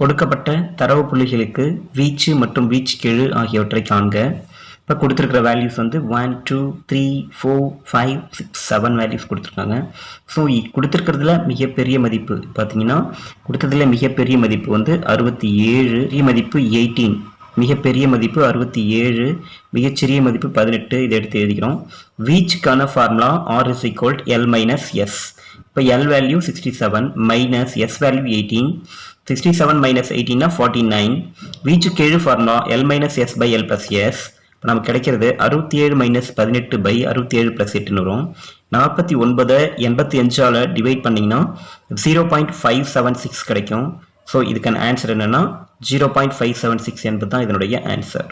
கொடுக்கப்பட்ட தரவு புள்ளிகளுக்கு வீச்சு மற்றும் வீச்சு கெழு ஆகியவற்றை காண்க. இப்போ கொடுத்துருக்கிற வேல்யூஸ் வந்து one two three four five six seven values கொடுத்துருக்காங்க. ஸோ கொடுத்துருக்கிறதுல மிகப்பெரிய மதிப்பு பார்த்தீங்கன்னா கொடுத்ததுல மிகப்பெரிய மதிப்பு வந்து அறுபத்தி ஏழு பெரிய மதிப்பு எயிட்டீன் மிகப்பெரிய மதிப்பு அறுபத்தி ஏழு மிகச்சிறிய மதிப்பு பதினெட்டு இதை எடுத்து எழுதிக்கிறோம். வீச்சுக்கான formula R is equal L minus S இப்போ L value sixty seven minus S value eighteen sixty seven minus எயிட்டீன்னா forty nine வீச்சு கீழ் ஃபர்னா L minus S by L plus S இப்போ நமக்கு கிடைக்கிறது அறுபத்தி ஏழு மைனஸ் பதினெட்டு பை அறுபத்தி ஏழு ப்ளஸ் எட்டுன்னு வரும். நாற்பத்தி ஒன்பதை எண்பத்தி அஞ்சால் டிவைட் பண்ணிங்கன்னா zero point five seven six கிடைக்கும். ஸோ இதுக்கான ஆன்சர் என்னென்னா zero point five seven six என்பது தான் இதனுடைய ஆன்சர்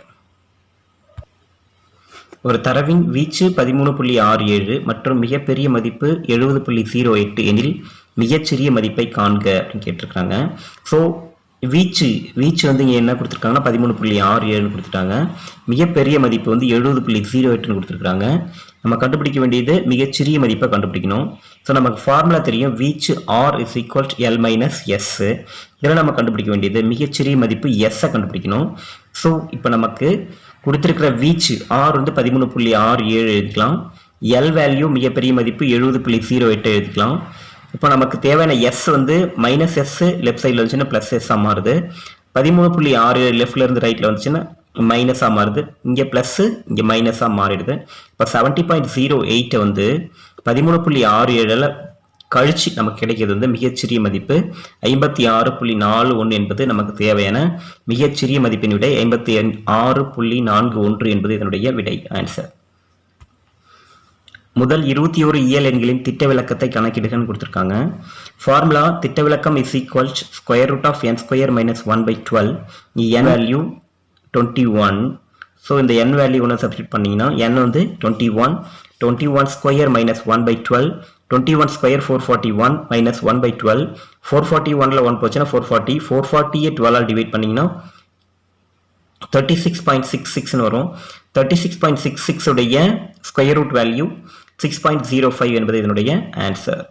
ஒரு தரவின் வீச்சு பதிமூணு புள்ளி ஆறு ஏழு மற்றும் மிகப்பெரிய மதிப்பு எழுபது புள்ளி ஜீரோ எட்டு எனில் மிகச்சிறிய மதிப்பை காண்க அப்படின்னு கேட்டிருக்காங்க ஸோ வீச்சு வீச்சு வந்து இங்கே என்ன கொடுத்துருக்காங்கன்னா பதிமூணு புள்ளி ஆறு ஏழுன்னு கொடுத்துட்டாங்க. மிகப்பெரிய மதிப்பு வந்து எழுபது புள்ளி ஜீரோ எட்டுன்னு கொடுத்துருக்காங்க நம்ம கண்டுபிடிக்க வேண்டியது மிகச்சிறிய மதிப்பை கண்டுபிடிக்கணும். ஸோ நமக்கு ஃபார்முலா தெரியும். வீச்சு R is equal L minus S இதில் நம்ம கண்டுபிடிக்க வேண்டியது மிகச்சிறிய மதிப்பு எஸ்ஸை கண்டுபிடிக்கணும். ஸோ இப்போ நமக்கு கொடுத்துருக்கிற வீச்சு ஆர் வந்து பதிமூணு புள்ளி ஆறு ஏழு எழுதிக்கலாம். எல் வேல்யூ மிகப்பெரிய மதிப்பு எழுபது புள்ளி ஜீரோ எட்டு எழுதிக்கலாம். இப்போ நமக்கு தேவையான எஸ் வந்து மைனஸ் எஸ் லெஃப்ட் சைடில் வந்துச்சுன்னா ப்ளஸ் எஸ்ஸாக மாறுது. பதிமூணு புள்ளி ஆறு லெஃப்ட்ல இருந்து ரைட்டில் வந்துச்சுன்னா மைனஸாக மாறுது. இங்கே ப்ளஸ்ஸு இங்கே மைனஸாக மாறிடுது. இப்போ செவன்ட்டி பாயிண்ட் ஜீரோ எயிட்டை வந்து பதிமூணு புள்ளி ஆறு ஏழில் கழிச்சு நமக்கு கிடைக்கிறது வந்து மிகச்சிறிய மதிப்பு. ஐம்பத்தி ஆறு புள்ளி நாலு ஒன்று என்பது நமக்கு தேவையான மிகச்சிறிய மதிப்பின் விடை. ஐம்பத்தி ஆறு புள்ளி நான்கு ஒன்று என்பது இதனுடைய விடை ஆன்சர் முதல் இருபத்தி ஒரு இயல் எண்களின் திட்ட விளக்கத்தை கணக்கிடுகன்னு கொடுத்துருக்காங்க. ஃபார்முலா திட்ட விளக்கம் is equal square root of N square minus one by twelve N value twenty one so இந்த என் வேல்யூ ஒன்று சப்ஸ்டியூட் பண்ணிங்கன்னா என் வந்து twenty one twenty one square minus one by twelve twenty one square four forty one minus one by twelve four forty ஒனில் one போச்சுன்னா four forty four ஃபார்ட்டியே டுவெல்லால் divide பண்ணிங்கன்னா thirty six point six சிக்ஸ்னு வரும். Thirty six point six six உடைய square root value six point zero five என்பது இதனுடைய ஆன்சர்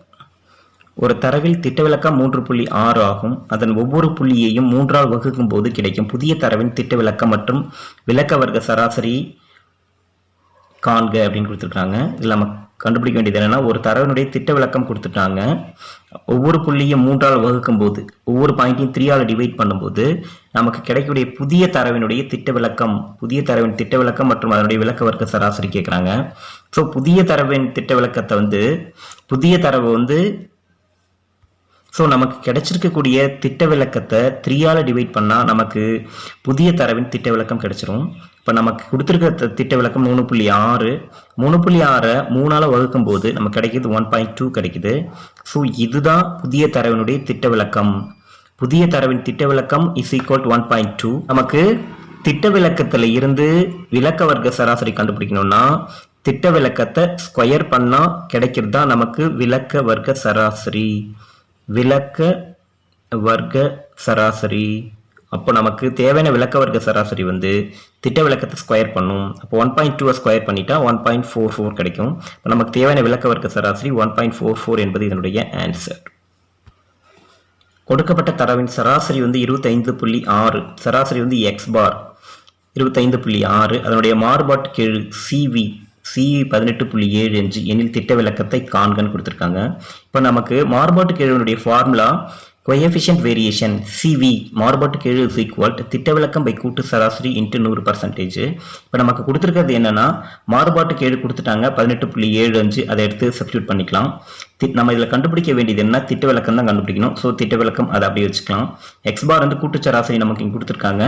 ஒரு தரவில் திட்டவிலக்கம் மூன்று புள்ளி ஆறு ஆகும். அதன் ஒவ்வொரு புள்ளியையும் மூன்றால் வகுக்கும் போது கிடைக்கும் புதிய தரவின் திட்டவிலக்கம் மற்றும் விளக்க வர்க்க சராசரி காண்க அப்படின்னு கொடுத்துருக்காங்க. இதில் கண்டுபிடிக்க வேண்டியது என்னென்னா ஒரு தரவினுடைய திட்ட விளக்கம் கொடுத்துட்டாங்க. ஒவ்வொரு புள்ளியும் மூன்றால் வகுக்கும் போது ஒவ்வொரு பாயிண்ட்டையும் த்ரீயால் டிவைட் பண்ணும்போது நமக்கு கிடைக்கக்கூடிய புதிய தரவினுடைய திட்ட விளக்கம் புதிய தரவின் திட்ட விளக்கம் மற்றும் அதனுடைய விளக்க வர்க்க சராசரி கேட்குறாங்க ஸோ புதிய தரவின் திட்ட விளக்கத்தை வந்து புதிய தரவு வந்து ஸோ நமக்கு கிடைச்சிருக்கக்கூடிய திட்ட விளக்கத்தை த்ரீயால் டிவைட் பண்ணால் நமக்கு புதிய தரவின் திட்ட விளக்கம் கிடைச்சிரும். இப்போ நமக்கு கொடுத்துருக்க த- திட்ட விளக்கம் மூணு புள்ளி ஆறு. மூணு புள்ளி ஆறை மூணால் வகுக்கும் போது நமக்கு கிடைக்கிது ஒன் பாயிண்ட் டூ கிடைக்குது. ஸோ இதுதான் புதிய தரவினுடைய திட்ட விளக்கம் புதிய தரவின் திட்ட விளக்கம் is equal to one point two நமக்கு திட்ட விளக்கத்தில் இருந்து விளக்க வர்க்க சராசரி கண்டுபிடிக்கணும்னா திட்ட விளக்கத்தை ஸ்கொயர் பண்ணால் கிடைக்கிறது தான் நமக்கு விளக்க வர்க்க சராசரி. விளக்க வர்க்க சராசரி. அப்போ நமக்கு தேவையான விளக்க வர்க்க சராசரி வந்து திட்ட விளக்கத்தை ஸ்கொயர் பண்ணும். அப்போ ஒன் பாயிண்ட் டூவை ஸ்கொயர் பண்ணிட்டா ஒன் பாயிண்ட் ஃபோர் ஃபோர் கிடைக்கும். இப்போ நமக்கு தேவையான விளக்க வர்க்க சராசரி ஒன் பாயிண்ட் ஃபோர் ஃபோர் என்பது இதனுடைய ஆன்சர் கொடுக்கப்பட்ட தரவின் சராசரி வந்து இருபத்தைந்து புள்ளி ஆறு. சராசரி வந்து எக்ஸ் பார் இருபத்தைந்து புள்ளி ஆறு. அதனுடைய மாறுபாட்டு கீழ் சிவி சிவி பதினெட்டு புள்ளி ஏழு அஞ்சு எனில் திட்ட விளக்கத்தை காண்கன்னு கொடுத்துருக்காங்க. இப்போ நமக்கு மாறுபாட்டு கீழனுடைய ஃபார்முலா கோஎஃபிஷியன்ட் வேரியேஷன் சிவி மாறுபாட்டு கீழ் இஸ் ஈக்குவல் திட்டவிளக்கம் பை கூட்டு சராசரி இன்ட்டு நூறு பர்சன்டேஜ் இப்போ நமக்கு கொடுத்துருக்கிறது என்னன்னா மாறுபாட்டு கீழ் கொடுத்துட்டாங்க பதினெட்டு புள்ளி ஏழு அஞ்சு அதை எடுத்து சப்ஸ்டியூட் பண்ணிக்கலாம். நம்ம இதில் கண்டுபிடிக்க வேண்டியது என்ன? திட்ட விளக்கம் தான் கண்டுபிடிக்கணும். ஸோ திட்ட விளக்கம் அதை அப்படியே வச்சுக்கலாம். எக்ஸ் பார் வந்து கூட்டு சராசரி நமக்கு இங்கே கொடுத்துருக்காங்க.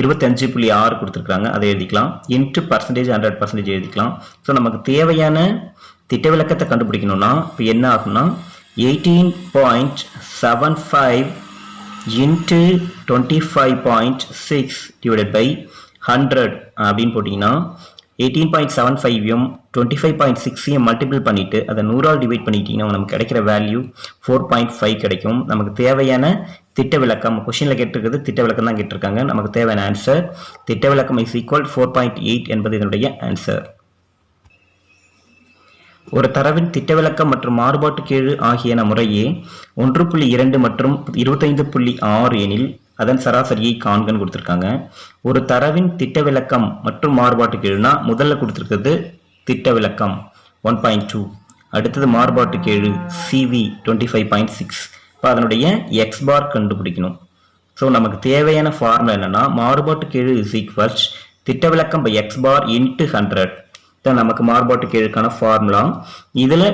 இருபத்தஞ்சு புள்ளி ஆறு கொடுத்துருக்காங்க. அதை எழுதிக்கலாம். இன்ட்டு பர்சன்டேஜ் ஹண்ட்ரட் பர்சன்டேஜ் எழுதிக்கலாம். ஸோ நமக்கு தேவையான திட்ட விளக்கத்தை கண்டுபிடிக்கணும்னா இப்போ என்ன ஆகும்னா eighteen point seven five into twenty five point six divided by hundred அப்படின்னு போட்டிங்கன்னா எயிட்டீன் பாயிண்ட் செவன் ஃபைவையும் டுவெண்ட்டி ஃபைவ் பாயிண்ட் சிக்ஸையும் மல்டிபிள் பண்ணிவிட்டு அதை நூறால் டிவைட் பண்ணிட்டீங்கன்னா நமக்கு கிடைக்கிற வேல்யூ ஃபோர் பாயிண்ட் ஃபைவ் கிடைக்கும். நமக்கு தேவையான திட்ட விளக்கம் கொஷினில் கேட்டிருக்கிறது திட்ட விளக்கம் தான் கேட்டிருக்காங்க. நமக்கு தேவையான ஆன்சர் திட்ட விளக்கம் is equal four point eight என்பது இதனுடைய ஆன்சர் ஒரு தரவின் திட்டவிலக்கம் மற்றும் மாறுபாட்டு கீழ் ஆகியன முறையே ஒன்று புள்ளி இரண்டு மற்றும் இருபத்தைந்து புள்ளி ஆறு எனில் அதன் சராசரியை காண்கன்னு கொடுத்துருக்காங்க. ஒரு தரவின் திட்ட விளக்கம் மற்றும் மாறுபாட்டு கீழுனா முதல்ல கொடுத்துருக்கிறது திட்ட விளக்கம் ஒன் பாயிண்ட் டூ. அடுத்தது மாறுபாட்டு கீழு CV twenty five point six இப்போ அதனுடைய எக்ஸ் பார் கண்டுபிடிக்கணும். ஸோ நமக்கு தேவையான ஃபார்முலா என்னென்னா மாறுபாட்டு கீழு இஸ் ஈக்குவல்ஸ் திட்ட விளக்கம் by X bar into hundred so நமக்கு மாறுபாட்டு கீழுக்கான ஃபார்முலா இதில்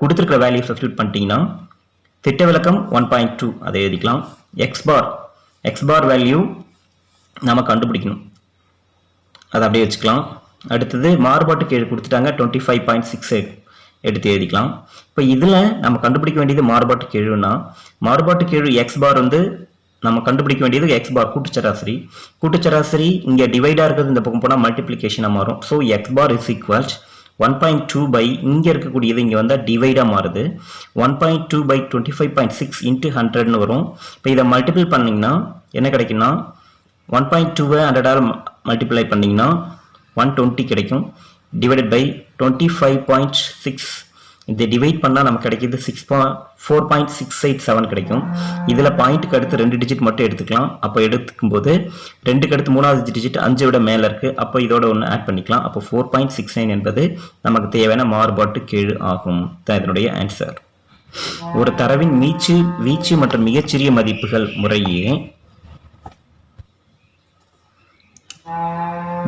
கொடுத்துருக்கிற வேல்யூ சப்ஸ்டியூட் பண்ணிட்டீங்கன்னா திட்ட விளக்கம் ஒன் பாயிண்ட் டூ அதை எழுதிக்கலாம். X bar X bar value நம்ம கண்டுபிடிக்கணும். அதை அப்படியே வச்சுக்கலாம். அடுத்தது மாறுபாட்டு கீழ் கொடுத்துட்டாங்க டுவெண்ட்டி ஃபைவ் பாயிண்ட் சிக்ஸ் எடுத்து எழுதிக்கலாம். இப்போ இதில் நம்ம கண்டுபிடிக்க வேண்டியது மாறுபாட்டு கீழுனா மாறுபாட்டு கீழ் எக்ஸ் பார் வந்து நம்ம கண்டுபிடிக்க வேண்டியது எக்ஸ் பார் கூட்டுச்சராசரி கூட்டுச்சராசரி இங்கே டிவைடாக இருக்கிறது இந்த பக்கம் போனால் மல்டிப்ளிகேஷனாக மாறும். So X bar is equals one point two by இங்கே இருக்கக்கூடியது இங்கே வந்தால் டிவைடாக மாறுது. One point two by twenty five point six into ஹண்ட்ரட்னு வரும். இப்போ இதை மல்டிபிள் பண்ணிங்கன்னா என்ன கிடைக்குன்னா ஒன் பாயிண்ட் டூவை ஹண்ட்ரடால் மல்டிப்ளை பண்ணிங்கன்னா ஒன் டுவெண்ட்டி கிடைக்கும். Divided by twenty five point six இதை டிவைட் பண்ணால் நமக்கு கிடைக்கிது six point four point six eight seven கிடைக்கும். இதில் பாயிண்ட்டுக்கு அடுத்து ரெண்டு டிஜிட் மட்டும் எடுத்துக்கலாம். அப்போ எடுத்துக்கும் போது ரெண்டுக்கு அடுத்து மூணாவது டிஜிட் அஞ்சை விட மேலே இருக்குது அப்போ இதோட ஒன்று ஆட் பண்ணிக்கலாம். அப்போ ஃபோர் பாயிண்ட் சிக்ஸ் நைன் என்பது நமக்கு தேவையான மாறுபாட்டு கீழ் ஆகும். தான் இதனுடைய ஆன்சர் ஒரு தரவின் மீச்சு வீச்சு மற்றும் மிகச்சிறிய மதிப்புகள் முறையே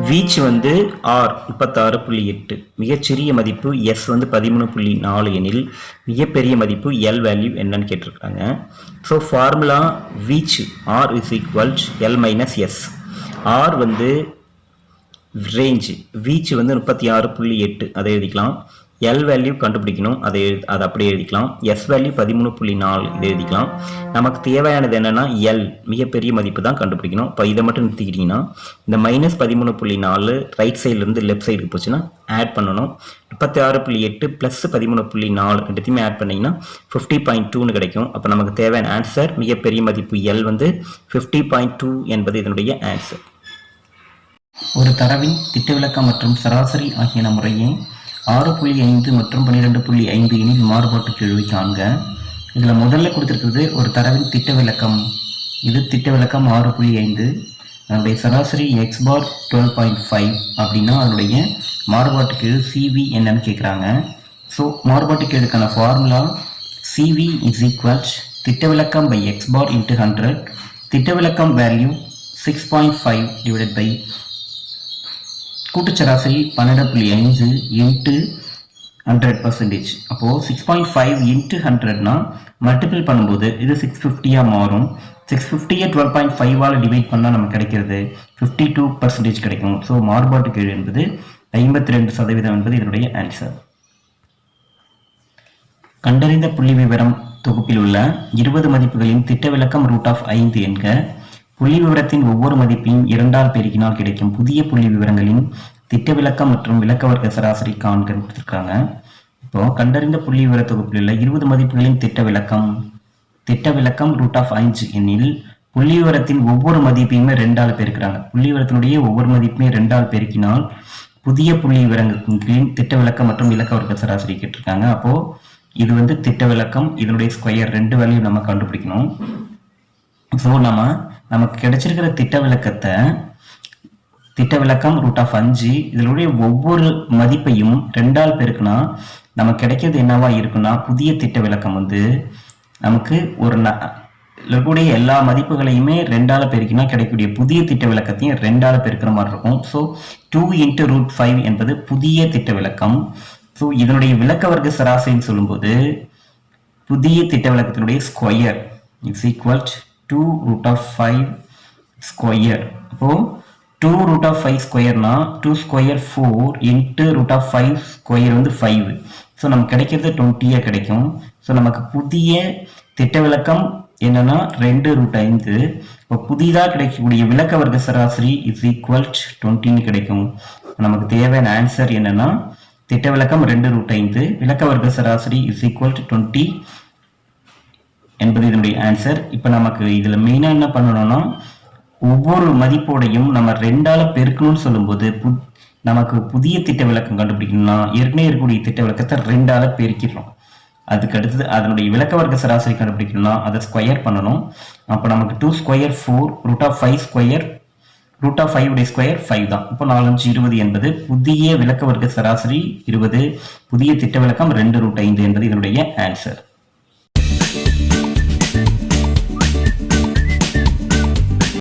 வீச்சு வந்து ஆர் முப்பத்தாறு புள்ளி எட்டு. மிகச்சிறிய மதிப்பு எஸ் வந்து பதிமூணு புள்ளி நாலு எனில் மிகப்பெரிய மதிப்பு எல் வேல்யூ என்னன்னு கேட்டிருக்காங்க ஸோ ஃபார்முலா வீச்சு R is equals L minus S R வந்து ரேஞ்சு வீச்சு வந்து முப்பத்தி ஆறு புள்ளி எட்டு. அதை எழுதிக்கலாம். எல் வேல்யூ கண்டுபிடிக்கணும். அதை அதை அப்படியே எழுதிக்கலாம். எஸ் வேல்யூ பதிமூணு புள்ளி நாலு இதை எழுதிக்கலாம். நமக்கு தேவையானது என்னென்னா எல் மிகப்பெரிய மதிப்பு தான் கண்டுபிடிக்கணும். இப்போ இதை மட்டும் நிறுத்திக்கிட்டிங்கன்னா இந்த மைனஸ் பதிமூணு புள்ளி நாலு ரைட் சைட்லேருந்து லெஃப்ட் சைடுக்கு போச்சுன்னா ஆட் பண்ணணும். முப்பத்தி ஆறு புள்ளி எட்டு ப்ளஸ் பதிமூணு புள்ளி நாலு ரெண்டுத்தையுமே ஆட் பண்ணிங்கன்னா ஃபிஃப்டி பாயிண்ட் டூன்னு கிடைக்கும். அப்போ நமக்கு தேவையான ஆன்சர் மிகப்பெரிய மதிப்பு எல் வந்து ஃபிஃப்டி பாயிண்ட் டூ என்பது இதனுடைய ஆன்சர் ஒரு தரவின் திட்டவிலக்கம் மற்றும் சராசரி ஆகியன முறையை ஆறு புள்ளி ஐந்து மற்றும் பன்னிரெண்டு புள்ளி ஐந்து எனில் மாறுபாட்டு கேள்வி காண்க. இதில் முதல்ல கொடுத்துருக்கிறது ஒரு தரவின் திட்ட விளக்கம் இது திட்ட விளக்கம் ஆறு புள்ளி ஐந்து. அதனுடைய சராசரி X bar twelve point five அப்படின்னா அதனுடைய மாறுபாட்டு சிவி என்னன்னு கேட்குறாங்க ஸோ மாறுபாட்டு கீழுக்கான ஃபார்முலா சிவி இஸ் ஈக்குவல்ஸ் திட்ட விளக்கம் by X bar into hundred திட்ட விளக்கம் value six point five divided by கூட்டுச்சராசரி பன்னெண்டு புள்ளி ஐந்து இன்ட்டு ஹண்ட்ரட் பர்சன்டேஜ் அப்போது சிக்ஸ் பாயிண்ட் ஃபைவ் இன்ட்டு ஹண்ட்ரட்னா மல்டிபிள் பண்ணும்போது இது சிக்ஸ் ஃபிஃப்டியாக மாறும். சிக்ஸ் ஃபிஃப்டியை டுவெல் பாயிண்ட் ஃபைவால் டிவைட் பண்ணால் நமக்கு கிடைக்கிறது ஃபிஃப்டி டூ பர்சன்டேஜ் கிடைக்கும். ஸோ மாறுபாட்டு கீழ் என்பது ஐம்பத்தி ரெண்டு சதவீதம் என்பது இதனுடைய ஆன்சர் கண்டறிந்த புள்ளி விவரம் தொகுப்பில் உள்ள இருபது மதிப்புகளின் திட்ட விளக்கம் ரூட் ஆஃப் ஐந்து என்க புள்ளி விவரத்தின் ஒவ்வொரு மதிப்பையும் இரண்டால் பெருக்கினால் கிடைக்கும் புதிய புள்ளி விவரங்களின் திட்ட விளக்கம் மற்றும் விளக்க வர்க்க சராசரி காண்க கொடுத்துருக்காங்க இப்போ கண்டறிந்த புள்ளி விவர தொகுப்பில் உள்ள இருபது மதிப்புகளின் திட்ட விளக்கம் திட்ட விளக்கம் ரூட் ஆஃப் ஐந்து எனில் புள்ளி விவரத்தின் ஒவ்வொரு மதிப்பையுமே ரெண்டால் பெருக்கிறாங்க. புள்ளி விவரத்தினுடைய ஒவ்வொரு மதிப்புமே ரெண்டால் பெருக்கினால் புதிய புள்ளி விவரங்களின் திட்ட விளக்கம் மற்றும் இலக்க வர்க்க சராசரி கேட்டிருக்காங்க. அப்போ இது வந்து திட்ட விளக்கம் இதனுடைய ஸ்கொயர் ரெண்டு வேலையும் நம்ம கண்டுபிடிக்கணும். ஸோ நம்ம நமக்கு கிடைச்சிருக்கிற திட்ட விளக்கத்தை திட்ட விளக்கம் ரூட் ஆஃப் அஞ்சு இதனுடைய ஒவ்வொரு மதிப்பையும் ரெண்டால் பெருக்குனா நமக்கு கிடைக்கிறது என்னவா இருக்குன்னா புதிய திட்ட விளக்கம் வந்து நமக்கு ஒரு இருக்கக்கூடிய எல்லா மதிப்புகளையுமே ரெண்டால பெருக்கினா கிடைக்கக்கூடிய புதிய திட்ட விளக்கத்தையும் ரெண்டால பெருக்கிற மாதிரி இருக்கும். So two into root five என்பது புதிய திட்ட விளக்கம் ஸோ இதனுடைய விளக்க வர்க்க சராசரின்னு சொல்லும்போது புதிய திட்ட விளக்கத்தினுடைய square it's equal to root of five square அப்போது two root of five ஸ்கொயர்னா two square four into root of five square வந்து ஃபைவ் ஸோ நமக்கு கிடைக்கிறது டுவெண்ட்டியாக கிடைக்கும். ஸோ நமக்கு புதிய திட்ட விளக்கம் என்னன்னா ரெண்டு ரூட் ஐந்து. இப்போ புதிதாக கிடைக்கக்கூடிய விளக்க வர்க்க சராசரி இஸ் ஈக்குவல் டுவெண்ட்டின்னு கிடைக்கும். நமக்கு தேவையான ஆன்சர் என்னன்னா திட்ட விளக்கம் ரெண்டு ரூட் ஐந்து. விளக்க வர்க்க சராசரி இஸ் ஈக்குவல் டுவெண்ட்டி என்பது இதனுடைய ஆன்சர் இப்போ நமக்கு இதில் மெயினாக என்ன பண்ணணும்னா ஒவ்வொரு மதிப்போடையும் நம்ம ரெண்டால் பெருக்கணும்னு சொல்லும்போது பு நமக்கு புதிய திட்ட விளக்கம் கண்டுபிடிக்கணும்னா ஏற்கனவே இருக்கக்கூடிய திட்ட விளக்கத்தை ரெண்டால் பெருக்கிடுறோம். அதுக்கு அடுத்தது அதனுடைய விளக்க வர்க்க சராசரி கண்டுபிடிக்கணும்னா அதை ஸ்கொயர் பண்ணணும். அப்போ நமக்கு two square four root of five square root of five உடைய ஸ்கொயர் ஃபைவ் தான். இப்போ நாலஞ்சு இருபது என்பது புதிய விளக்க வர்க்க சராசரி இருபது புதிய திட்ட விளக்கம் ரெண்டு ரூட் ஐந்து என்பது இதனுடைய ஆன்சர்